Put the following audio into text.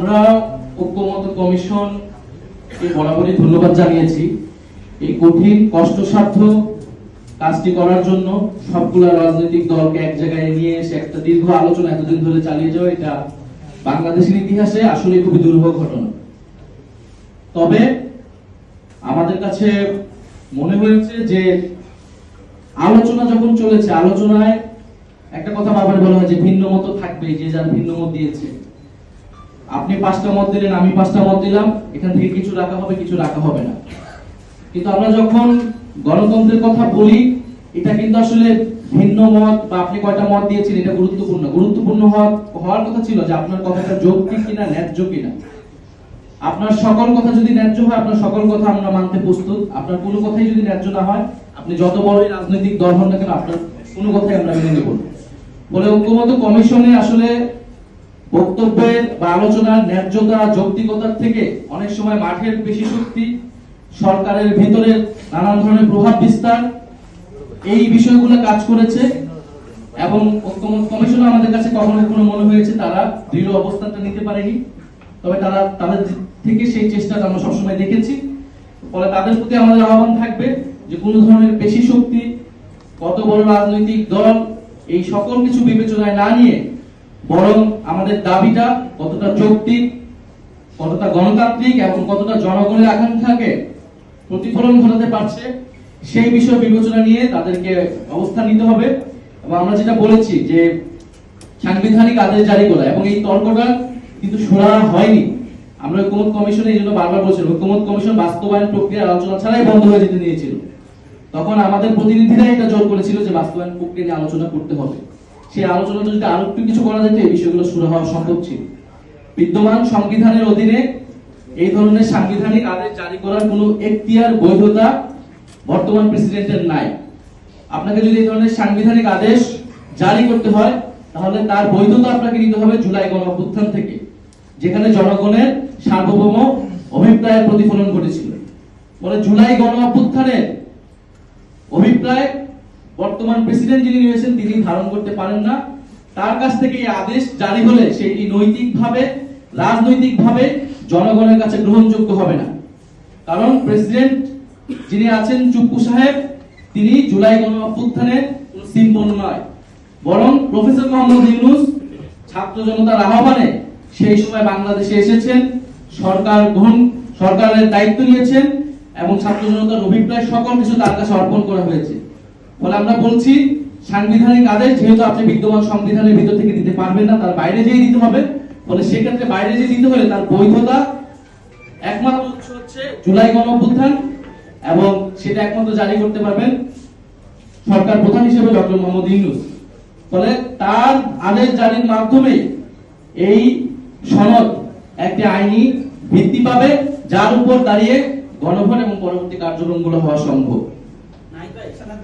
আমরা ঐক্যমত কমিশন বরাবরই ধন্যবাদ জানিয়েছি। এই কঠিন, কষ্টসাধ্য কাজটি করার জন্য সবগুলা রাজনৈতিক দলকে এক জায়গায় নিয়ে এসে একটা দীর্ঘ আলোচনা এতদিন ধরে চালিয়ে যাওয়া, এটা বাংলাদেশের ইতিহাসে আসলে খুবই দুর্ভোগ ঘটনা। তবে আমাদের কাছে মনে হয়েছে যে আলোচনা যখন চলেছে, আলোচনায় একটা কথা বাবার বলা হয় যে ভিন্ন মত থাকবে যে যার ভিন্ন মত দিয়েছে। আপনি পাঁচটা মত দিলেন, আমি পাঁচটা মত দিলাম, এখান থেকে কিছু রাখা হবে, কিছু রাখা হবে না। কিন্তু আমরা যখন গণতন্ত্রের কথা বলি, এটা কিন্তু আসলে ভিন্ন মত বা আপনি কয়টা মত দিয়েছেন, এটা গুরুত্বপূর্ণ। গুরুত্বপূর্ণ হওয়ার কথা ছিল যে আপনার কথাটা যৌক্তিক কিনা, ন্যায্য কিনা। আপনার সকল কথা যদি ন্যায্য হয়, আপনার সকল কথা আমরা মানতে প্রস্তুত। আপনার কোনো কথাই যদি ন্যায্য না হয়, আপনি যত বড়ই রাজনৈতিক দল হন না কেন, আপনার কোনো কথাই আমরা মেনে নেব বলে ঐক্যমত কমিশনে আসলে বক্তব্যের বা আলোচনার ন্যায্যতা, যৌক্তিকতার থেকে অনেক সময় মাঠের বেশি শক্তি, সরকারের ভিতরে নানান ধরনের প্রভাব বিস্তার, এই বিষয়গুলো কাজ করেছে এবং কমিশন আমাদের কাছে কখনো কখনো মনে হয়েছে তারা দৃঢ় অবস্থানটা নিতে পারেনি। তবে তারা তাদের থেকে সেই চেষ্টাটা আমরা সবসময় দেখেছি। ফলে তাদের প্রতি আমাদের আহ্বান থাকবে যে কোনো ধরনের পেশি শক্তি, কত বড় রাজনৈতিক দল, এই সকল কিছু বিবেচনায় না নিয়ে বরং আমাদের দাবিটা কতটা যৌক্তিক, কতটা গণতান্ত্রিক এবং কতটা জনগণের আকাঙ্ক্ষাকে প্রতিফলন ঘটাতে পারছে, সেই বিষয় বিবেচনা নিয়ে তাদেরকে অবস্থান নিতে হবে। এবং আমরা যেটা বলেছি যে সাংবিধানিক আদেশ জারি করা এবং এই তর্কটা কিন্তু শোনা হয়নি। আমরা ঐক্যমত কমিশন এই জন্য বারবার বলছি ঐক্যমত কমিশন বাস্তবায়ন প্রক্রিয়ার আলোচনা ছাড়াই বন্ধ হয়ে যেতে নিয়েছিল। তখন আমাদের প্রতিনিধিরা এটা জোর করেছিল যে বাস্তবায়ন প্রক্রিয়া নিয়ে আলোচনা করতে হবে। সেই আলোচনাটা যদি আরও একটু কিছু করা যেত এই বিষয়গুলো শুরু হওয়া সম্ভব ছিল। বিদ্যমান সংবিধানের অধীনে এই ধরনের সাংবিধানিক আদেশ জারি করার কোনো এখতিয়ার, বৈধতা বর্তমান প্রেসিডেন্টের নাই। আপনাকে যদি এই ধরনের সাংবিধানিক আদেশ জারি করতে হয়, তাহলে তার বৈধতা আপনাকে নিতে হবে জুলাই গণ অভ্যুত্থান থেকে, যেখানে জনগণের সার্বভৌম অভিপ্রায়ের প্রতিফলন ঘটেছিল। বলে জুলাই গণ অভ্যুত্থানের অভিপ্রায় বর্তমান প্রেসিডেন্ট যিনি রয়েছেন, তিনি ধারণ করতে পারেন না। তার কাছ থেকে এই আদেশ জারি হলে সেটি নৈতিকভাবে, রাজনৈতিকভাবে জনগণের কাছে গ্রহণযোগ্য হবে না। কারণ প্রেসিডেন্ট যিনি আছেন চুপ্পু সাহেব, তিনি জুলাই গণ অভ্যুত্থানের সিম্বল নয়। বরং প্রফেসর মোহাম্মদ ইউনুস ছাত্র জনতার আহ্বানে সেই সময় বাংলাদেশে এসেছেন, সরকার গ্রহণ, সরকারের দায়িত্ব নিয়েছেন এবং ছাত্র জনতার অভিপ্রায় সকল কিছু তার কাছে অর্পণ করা হয়েছে। ফলে আমরা বলছি, সাংবিধানিক আদেশ যেহেতু আপনি বিদ্যমান সংবিধানের ভিতর থেকে দিতে পারবেন না, তার বাইরে যেয়ে দিতে হবে, ফলে সেক্ষেত্রে বাইরে যে দিতে হলে তার বৈধতা একমাত্র উৎস হচ্ছে জুলাই গণঅভ্যুত্থান এবং সেটা একমাত্র জারি করতে পারবেন সরকার প্রধান হিসেবে ডক্টর মোহাম্মদ ইউনুস। ফলে তার আদেশ জারির মাধ্যমে এই সনদ একটি আইনি ভিত্তি পাবে, যার উপর দাঁড়িয়ে গণভোট এবং পরবর্তী কার্যক্রমগুলো হওয়া সম্ভব। 对い、さ、なん、